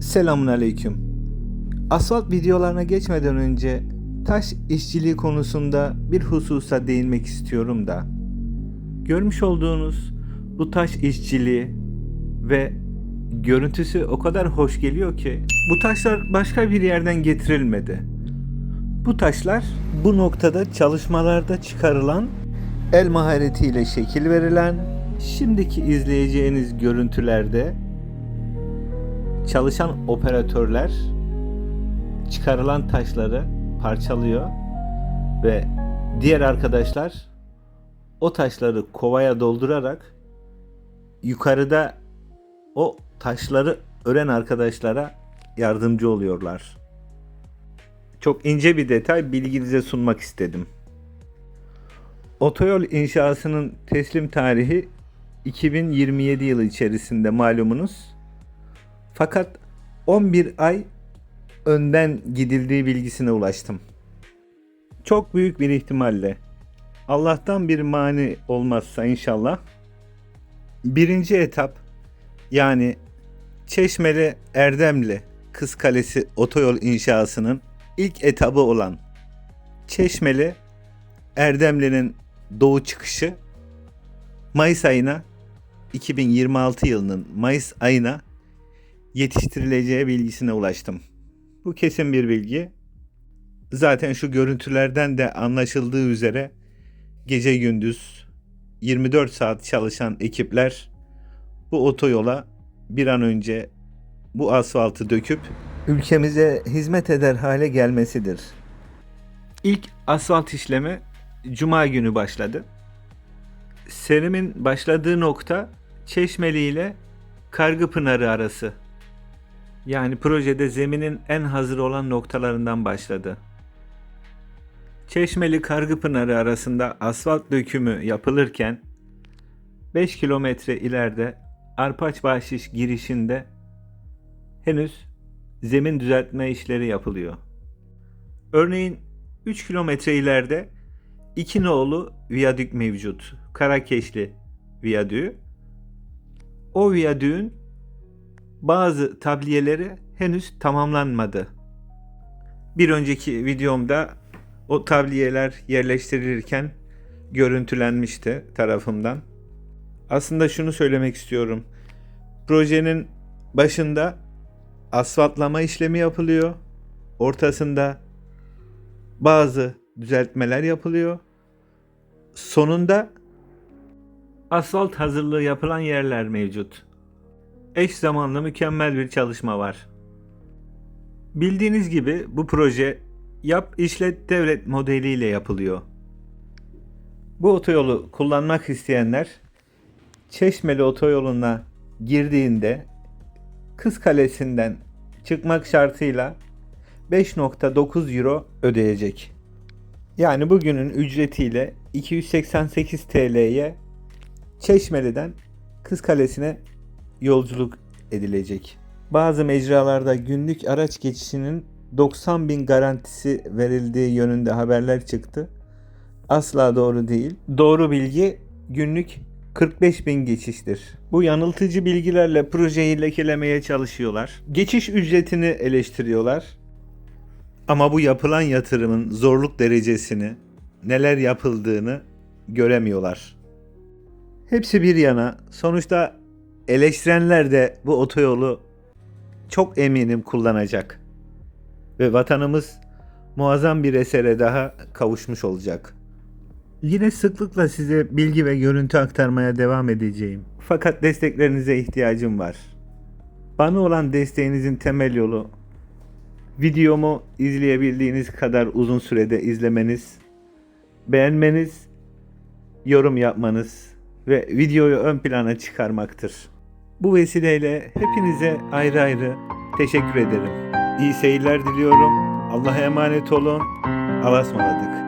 Selamun Aleyküm. Asfalt videolarına geçmeden önce taş işçiliği konusunda bir hususa değinmek istiyorum da. Görmüş olduğunuz bu taş işçiliği ve görüntüsü o kadar hoş geliyor ki bu taşlar başka bir yerden getirilmedi. Bu taşlar bu noktada çalışmalarda çıkarılan el maharetiyle şekil verilen şimdiki izleyeceğiniz görüntülerde çalışan operatörler çıkarılan taşları parçalıyor ve diğer arkadaşlar o taşları kovaya doldurarak yukarıda o taşları ören arkadaşlara yardımcı oluyorlar. Çok ince bir detay bilginize sunmak istedim. Otoyol inşasının teslim tarihi 2027 yılı içerisinde malumunuz. Fakat 11 ay önden gidildiği bilgisine ulaştım. Çok büyük bir ihtimalle Allah'tan bir mani olmazsa inşallah birinci etap yani Çeşmeli Erdemli Kız Kalesi otoyol inşasının ilk etabı olan Çeşmeli Erdemli'nin doğu çıkışı Mayıs ayına 2026 yılının Mayıs ayına yetiştirileceği bilgisine ulaştım. Bu kesin bir bilgi. Zaten şu görüntülerden de anlaşıldığı üzere gece gündüz 24 saat çalışan ekipler bu otoyola bir an önce bu asfaltı döküp ülkemize hizmet eder hale gelmesidir. İlk asfalt işlemi cuma günü başladı. Serimin başladığı nokta Çeşmeli ile Kargıpınarı arası. Yani projede zeminin en hazır olan noktalarından başladı. Çeşmeli Kargıpınarı arasında asfalt dökümü yapılırken 5 kilometre ileride Arpaç Bahşiş girişinde henüz zemin düzeltme işleri yapılıyor. Örneğin 3 kilometre ileride iki nolu viyadük mevcut. Karakeşli viyadüğü. O viyadüğün bazı tabliyeleri henüz tamamlanmadı. Bir önceki videomda o tabliyeler yerleştirilirken görüntülenmişti tarafımdan. Aslında şunu söylemek istiyorum. Projenin başında asfaltlama işlemi yapılıyor. Ortasında bazı düzeltmeler yapılıyor. Sonunda asfalt hazırlığı yapılan yerler mevcut. Eş zamanlı mükemmel bir çalışma var. Bildiğiniz gibi bu proje yap işlet devlet modeliyle yapılıyor. Bu otoyolu kullanmak isteyenler Çeşmeli otoyoluna girdiğinde Kız Kalesi'nden çıkmak şartıyla 5.9 euro ödeyecek. Yani bugünün ücretiyle 288 TL'ye Çeşmeli'den Kız Kalesi'ne yolculuk edilecek. Bazı mecralarda günlük araç geçişinin 90 bin garantisi verildiği yönünde haberler çıktı. Asla doğru değil. Doğru bilgi günlük 45 bin geçiştir. Bu yanıltıcı bilgilerle projeyi lekelemeye çalışıyorlar. Geçiş ücretini eleştiriyorlar. Ama bu yapılan yatırımın zorluk derecesini, neler yapıldığını göremiyorlar. Hepsi bir yana sonuçta eleştirenler de bu otoyolu çok eminim kullanacak. Ve vatanımız muazzam bir esere daha kavuşmuş olacak. Yine sıklıkla size bilgi ve görüntü aktarmaya devam edeceğim. Fakat desteklerinize ihtiyacım var. Bana olan desteğinizin temel yolu videomu izleyebildiğiniz kadar uzun sürede izlemeniz, beğenmeniz, yorum yapmanız ve videoyu ön plana çıkarmaktır. Bu vesileyle hepinize ayrı ayrı teşekkür ederim. İyi seyirler diliyorum. Allah'a emanet olun. Allah'a ısmarladık.